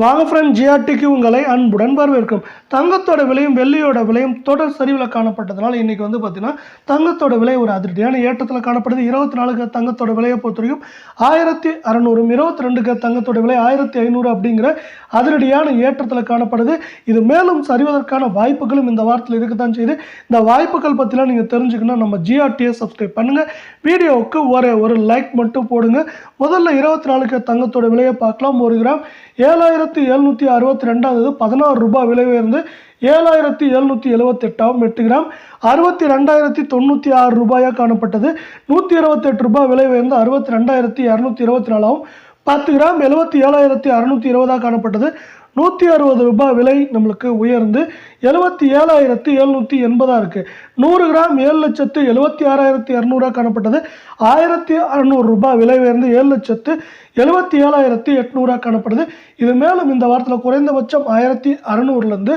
வாங்க ஃப்ரெண்ட் ஜிஆர்டிக்கு உங்களை அன்புடன் வரவேற்கும். தங்கத்தோட விலையும் வெள்ளியோட விலையும் தொடர் சரிவில் காணப்பட்டதுனால இன்றைக்கி வந்து பார்த்திங்கன்னா தங்கத்தோட விலை ஒரு அதிரடியான ஏற்றத்தில் காணப்படுது. இருபத்தி நாலுக்கு தங்கத்தோட விலையை பொறுத்த வரைக்கும் ஆயிரத்தி அறநூறும் இருபத்தி ரெண்டுக்கு தங்கத்தோட விலை ஆயிரத்தி ஐநூறு அப்படிங்கிற அதிரடியான ஏற்றத்தில் காணப்படுது. இது மேலும் சரிவதற்கான வாய்ப்புகளும் இந்த வாரத்தில் இருக்க தான் செய்யுது. இந்த வாய்ப்புகள் பற்றிலாம் நீங்கள் தெரிஞ்சுக்கணும் நம்ம ஜிஆர்டியை சப்ஸ்கிரைப் பண்ணுங்கள் வீடியோவுக்கு ஒரே ஒரு லைக் மட்டும் போடுங்க. முதல்ல இருபத்தி நாலுக்கு தங்கத்தோட விலையை பார்க்கலாம். ஒரு கிராம் ஏழாயிரத்தி எழுநூற்றி அறுபத்தி ரெண்டாவது பதினாறு ரூபாய் விலை உயர்ந்து ஏழாயிரத்தி எழுநூற்றி எழுபத்தெட்டாவும் எட்டு கிராம் அறுபத்தி ரெண்டாயிரத்தி தொண்ணூற்றி ஆறு ரூபாயாக காணப்பட்டது. நூற்றி இருபத்தெட்டு ரூபாய் விலை உயர்ந்து அறுபத்தி ரெண்டாயிரத்தி இரநூத்தி இருபத்தி நாலாவும் பத்து கிராம் எழுபத்தி ஏழாயிரத்தி அறுநூற்றி இருபதாக காணப்பட்டது. நூற்றி அறுபது ரூபாய் விலை நம்மளுக்கு உயர்ந்து எழுபத்தி ஏழாயிரத்தி எழுநூற்றி எண்பதாக இருக்குது நூறு கிராம் ஏழு லட்சத்து எழுபத்தி ஆறாயிரத்தி இரநூறுவா காணப்பட்டது. ஆயிரத்தி அறநூறு ரூபாய் விலை உயர்ந்து ஏழு லட்சத்து எழுபத்தி ஏழாயிரத்தி எட்நூறுவா காணப்படுது. இது மேலும் இந்த வாரத்தில் குறைந்தபட்சம் ஆயிரத்தி அறநூறுலேருந்து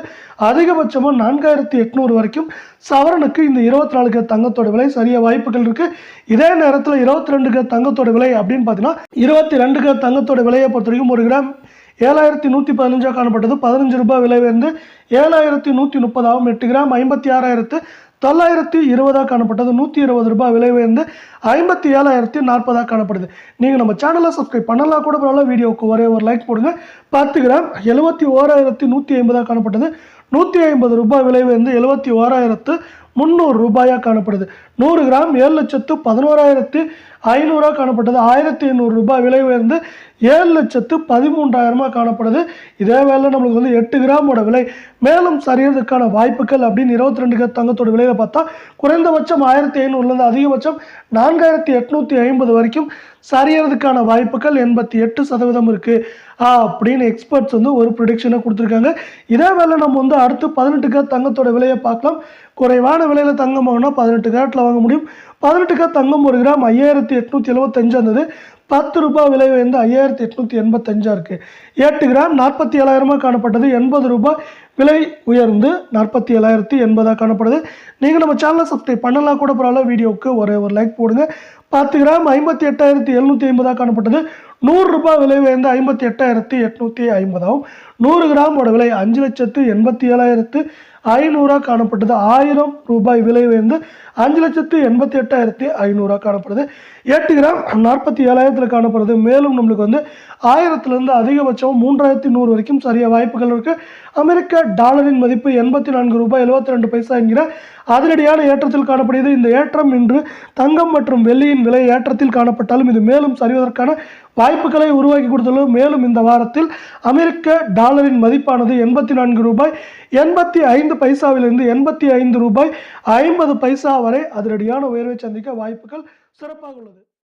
அதிகபட்சமாக நான்காயிரத்தி எட்நூறு வரைக்கும் சவரனுக்கு இந்த இருபத்தி நாலு கிராம் தங்கத்தோட விலை சரிய வாய்ப்புகள் இருக்குது இதே நேரத்தில் இருபத்தி ரெண்டு கிராம் தங்கத்தோட விலை அப்படின்னு பார்த்தீங்கன்னா இருபத்தி ரெண்டு கிராம் தங்கத்தோட விலையை பொறுத்த வரைக்கும் ஒரு கிராம் ஏழாயிரத்தி நூற்றி பதினஞ்சாக காணப்பட்டது. பதினஞ்சு ரூபாய் விலை உயர்ந்து ஏழாயிரத்தி நூற்றி முப்பதாகவும் எட்டு கிராம் ஐம்பத்தி ஆறாயிரத்து தொள்ளாயிரத்தி இருபதாக காணப்பட்டது. நூற்றி இருபது ரூபாய் விலை உயர்ந்து ஐம்பத்தி ஏழாயிரத்தி நாற்பதாக காணப்படுது. நீங்கள் நம்ம சேனலை சப்ஸ்கிரைப் பண்ணலாம் கூட பரவாயில்ல வீடியோவுக்கு ஒரே ஒரு லைக் போடுங்க. பத்து கிராம் எழுபத்தி ஓராயிரத்தி நூற்றி ஐம்பதாக காணப்பட்டது. நூற்றி ஐம்பது ரூபாய் விலை வந்து எழுபத்தி ஓராயிரத்து முந்நூறு ரூபாயாக காணப்படுது. நூறு கிராம் ஏழு லட்சத்து பதினோராயிரத்து ஐநூறாக காணப்பட்டது. ஆயிரத்தி ஐநூறு ரூபாய் விலை உயர்ந்து ஏழு லட்சத்து பதிமூன்றாயிரமாக காணப்படுது. இதே வேலை நம்மளுக்கு வந்து எட்டு கிராமோட விலை. மேலும் சரியறதுக்கான வாய்ப்புகள் அப்படின்னு இருபத்தி ரெண்டு கிராம் தங்கத்தோட விலையில் பார்த்தா குறைந்தபட்சம் ஆயிரத்தி ஐநூறுலேருந்து அதிகபட்சம் நான்காயிரத்தி எட்நூற்றி ஐம்பது வரைக்கும் சரியறதுக்கான வாய்ப்புகள் எண்பத்தி எட்டு சதவீதம் இருக்குது அப்படின்னு எக்ஸ்பர்ட்ஸ் வந்து ஒரு ப்ரொடிக்ஷனை கொடுத்துருக்காங்க. இதே வேலை நம்ம வந்து அடுத்து பதினெட்டு கிராம் தங்கத்தோட விலையை பார்க்கலாம். குறைவான விலையில் தங்கம் வாங்கினா பதினெட்டு கேரட்டில் வாங்க முடியும். பதினெட்டு கிராம் தங்கம் ஒரு கிராம் ஐயாயிரத்தி எட்நூற்றி எழுபத்தஞ்சு இருந்தது பத்து ரூபாய் விலை வந்து ஐயாயிரத்தி எட்நூற்றி எண்பத்தஞ்சாக இருக்குது எட்டு கிராம் நாற்பத்தி ஏழாயிரமாக காணப்பட்டது எண்பது ரூபாய் விலை உயர்ந்து நாற்பத்தி ஏழாயிரத்தி எண்பதாக காணப்படுது. நீங்கள் நம்ம சேனலை சப்ஸ்கிரைப் பண்ணலாம் கூட பரவாயில்ல வீடியோவுக்கு ஒரு ஒரு லைக் போடுங்க. பத்து கிராம் ஐம்பத்தி எட்டாயிரத்தி எழுநூற்றி ஐம்பதாக காணப்பட்டது. நூறுரூபா விலை உயர்ந்த ஐம்பத்தி எட்டாயிரத்தி எட்நூற்றி ஐம்பதாகும் நூறு கிராமோட விலை அஞ்சு லட்சத்து எண்பத்தி ஏழாயிரத்து ஐநூறுரூவா காணப்பட்டது. ஆயிரம் ரூபாய் விலை உயர்ந்து அஞ்சு லட்சத்து எண்பத்தி எட்டாயிரத்தி ஐநூறாக காணப்படுது. எட்டு கிராம் நாற்பத்தி ஏழாயிரத்தில் காணப்படுது. மேலும் நம்மளுக்கு வந்து ஆயிரத்துலேருந்து அதிகபட்சம் மூன்றாயிரத்தி நூறு வரைக்கும் சரிய வாய்ப்புகள் இருக்குது அமெரிக்க டாலரின் மதிப்பு எண்பத்தி நான்கு ரூபாய் எழுபத்தி ரெண்டு பைசா என்கிற அதிரடியான ஏற்றத்தில் காணப்படுகிறது. இந்த ஏற்றம் இன்று தங்கம் மற்றும் வெள்ளியின் விலை ஏற்றத்தில் காணப்பட்டாலும் இது மேலும் சரிவதற்கான வாய்ப்புகளை உருவாக்கி கொடுத்துள்ளது. மேலும் இந்த வாரத்தில் அமெரிக்க டாலரின் மதிப்பானது எண்பத்தி நான்கு ரூபாய் எண்பத்தி ஐந்து பைசாவிலிருந்து எண்பத்தி ஐந்து ரூபாய் ஐம்பது பைசா வரை அதிரடியான உயர்வை சந்திக்க வாய்ப்புகள் சிறப்பாக உள்ளது.